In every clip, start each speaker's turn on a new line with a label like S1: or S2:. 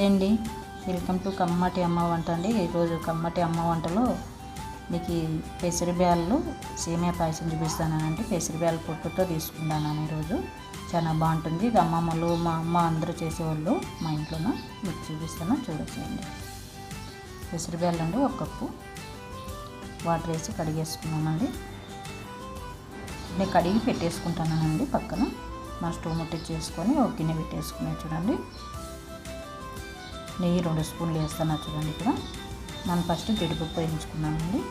S1: నమస్తే అండి. Welcome to కమ్మటి అమ్మ వంట అండి. ఈరోజు కమ్మటి అమ్మ వంటలో మీకు పెసరిబ్యాలు పెసరి బ్యాళ్ళు సేమియా పాయసం చూపిస్తానండి పెసరి బ్యాళ్ళ పొట్టుతో తీసుకున్నాను ఈరోజు. చాలా బాగుంటుంది. ఇది అమ్మమ్మలు మా అమ్మ అందరూ చేసేవాళ్ళు మా ఇంట్లోనూ? మీకు చూపిస్తాను. చూడొచ్చేయండి. పెసరి అండి ఒక కప్పు. వాటర్ వేసి కడిగేసుకున్నామండి నేను కడిగి పెట్టేసుకుంటానండి పక్కన. మా స్టవ్ ముట్టించేసుకొని ఒక గిన్నె పెట్టేసుకున్నాను చూడండి. నెయ్యి రెండు స్పూన్లు వేస్తాను చూడండి ఇక్కడ. మనం ఫస్ట్ జీడిపప్పు వేయించుకున్నామండి.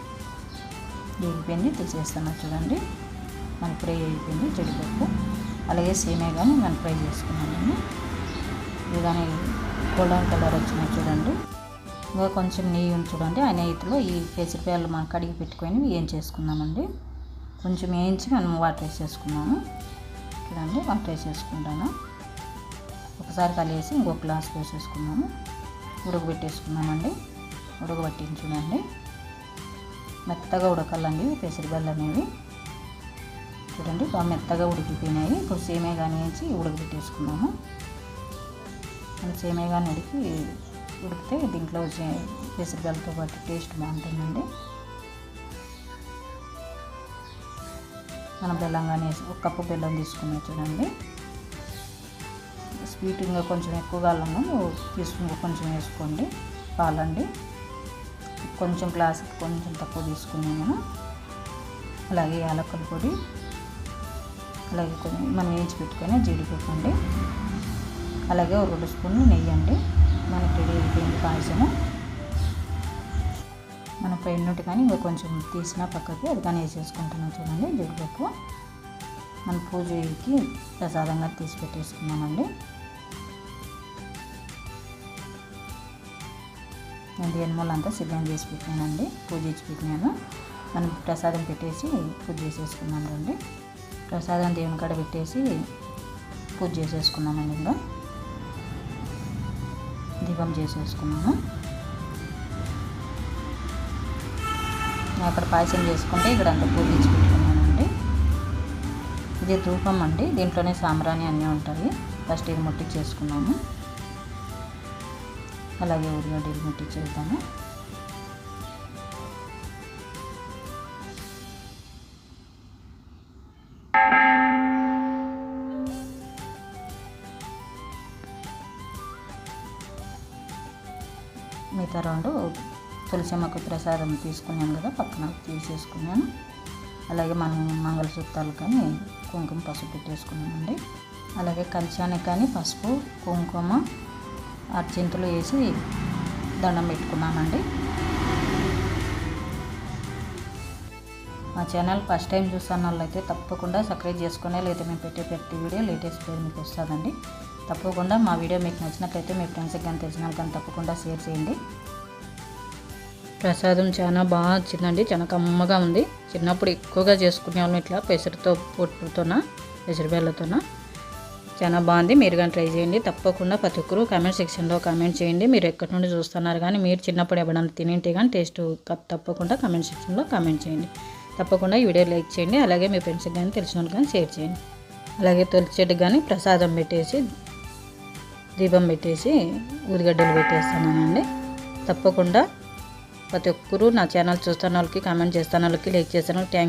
S1: వేగిపోయింది తీసేస్తాను చూడండి. మన ఫ్రై అయిపోయింది జీడిపప్పు. అలాగే సేమే కానీ మనం ఫ్రై చేసుకున్నామండి. ఇది కానీ గోల్డెన్ కలర్ వచ్చినాయి చూడండి. ఇంకా కొంచెం నెయ్యి ఉంది చూడండి. ఆ నెయ్యిలో ఈ పెసరిపాయలు మనం కడిగి పెట్టుకొని ఏం చేసుకున్నామండి. కొంచెం వేయించి మనం వాటర్ వేసేసుకున్నాము. చూడండి వాటర్ వేసేసుకుంటాను. ఒకసారి కలిసి ఇంకో గ్లాస్ వేసేసుకున్నాము. ఉడకబెట్టేసుకున్నామండి. ఉడకబెట్టింది మెత్తగా ఉడకాలండి పెసరిబళ్ళు అనేవి. చూడండి బాగా మెత్తగా ఉడికిపోయినాయి. ఇప్పుడు సేమే కానీ వేసి ఉడకబెట్టేసుకున్నాము సేమే కానీ ఉడికి ఉడికితే దీంట్లో వచ్చే పెసరిబెల్లతో పాటు టేస్ట్ బాగుంటుందండి. మనం బెల్లం కానీ ఒక కప్పు బెల్లం తీసుకున్నాం చూడండి. స్వీట్ ఇంకా కొంచెం ఎక్కువ అల్లము తీసుకుని కొంచెం వేసుకోండి పాలండి. కొంచెం గ్లాస్ కొంచెం తక్కువ తీసుకున్నాను అలాగే యాలక్కల పొడి అలాగే కొన్ని మనం వేయించి పెట్టుకొని జీడిపప్పు అండి. అలాగే ఒక రెండు స్పూన్లు నెయ్యి అండి. మనకి రెడీ అయిపోయింది పాయసము. మన పైన కానీ ఇంకా కొంచెం తీసిన పక్కకి అది కానీ వేసేసుకుంటున్నాం చూడండి జీడిపప్పు. మన పూజకి ప్రసాదంగా తీసి పెట్టేసుకున్నామండి నేను దేని అంతా సిద్ధం చేసి పెట్టానండి. పూజ ఇచ్చి పెట్టినాను మనం ప్రసాదం పెట్టేసి పూజ చేసేసుకున్నాను అండి ప్రసాదం దేవుని కాడ పెట్టేసి పూజ చేసేసుకున్నామండి ఇంకా దీపం చేసేసుకున్నాము అక్కడ పాయసం చేసుకుంటే ఇక్కడ అంతా పూజించుకుంటాం ఇది ధూపం అండి. దీంట్లోనే సాంబ్రాణి అన్నీ ఉంటాయి. ఫస్ట్ ఇది ముట్టించేసుకున్నాము అలాగే ఉల్లిగడ్డలు ముట్టించేద్దాము మిగతా రెండు తులసిమ్మకు ప్రసాదం తీసుకున్నాను కదా పక్కన తీసేసుకున్నాను. అలాగే మనం మంగళసూత్రాలు కానీ కుంకుమ పసుపు పెట్టేసుకున్నామండి. అలాగే కంచానికి కానీ పసుపు కుంకుమ అర్చింతలు వేసి దండం పెట్టుకున్నామండి. మా ఛానల్ ఫస్ట్ టైం చూస్తున్న వాళ్ళైతే తప్పకుండా సబ్స్క్రైబ్ చేసుకునే లేదా మేము పెట్టే ప్రతి వీడియో లేటెస్ట్ పేరు మీకు వస్తుందండి. తప్పకుండా మా వీడియో మీకు నచ్చినట్లయితే మీ ఫ్రెండ్స్కి కానీ తెలిసిన కానీ తప్పకుండా షేర్ చేయండి. ప్రసాదం చాలా బాగా వచ్చిందండి చాలా కమ్మగా ఉంది. చిన్నప్పుడు ఎక్కువగా చేసుకునేవాళ్ళం ఇట్లా పెసరితో పొట్టుతోన పెసరుబెల్లతోన. చాలా బాగుంది. మీరు కానీ ట్రై చేయండి. తప్పకుండా ప్రతి ఒక్కరు కామెంట్ సెక్షన్లో కామెంట్ చేయండి. మీరు ఎక్కడి నుండి చూస్తున్నారు కానీ మీరు చిన్నప్పుడు ఎవడన్నా తినింటే కానీ టేస్ట్ తప్పకుండా కామెంట్ సెక్షన్లో కామెంట్ చేయండి. తప్పకుండా ఈ వీడియో లైక్ చేయండి. అలాగే మీ ఫ్రెండ్స్కి కానీ తెలిసిన వాళ్ళు కానీ షేర్ చేయండి. అలాగే తొలి చెట్టుకు కానీ ప్రసాదం పెట్టేసి దీపం పెట్టేసి ఉదిగడ్డలు పెట్టేస్తున్నానండి. తప్పకుండా ప్రతి ఒక్కరూ నా ఛానల్ చూస్తున్న వాళ్ళకి కామెంట్ చేస్తున్న వాళ్ళకి లైక్ చేస్తున్న థ్యాంక్ యూ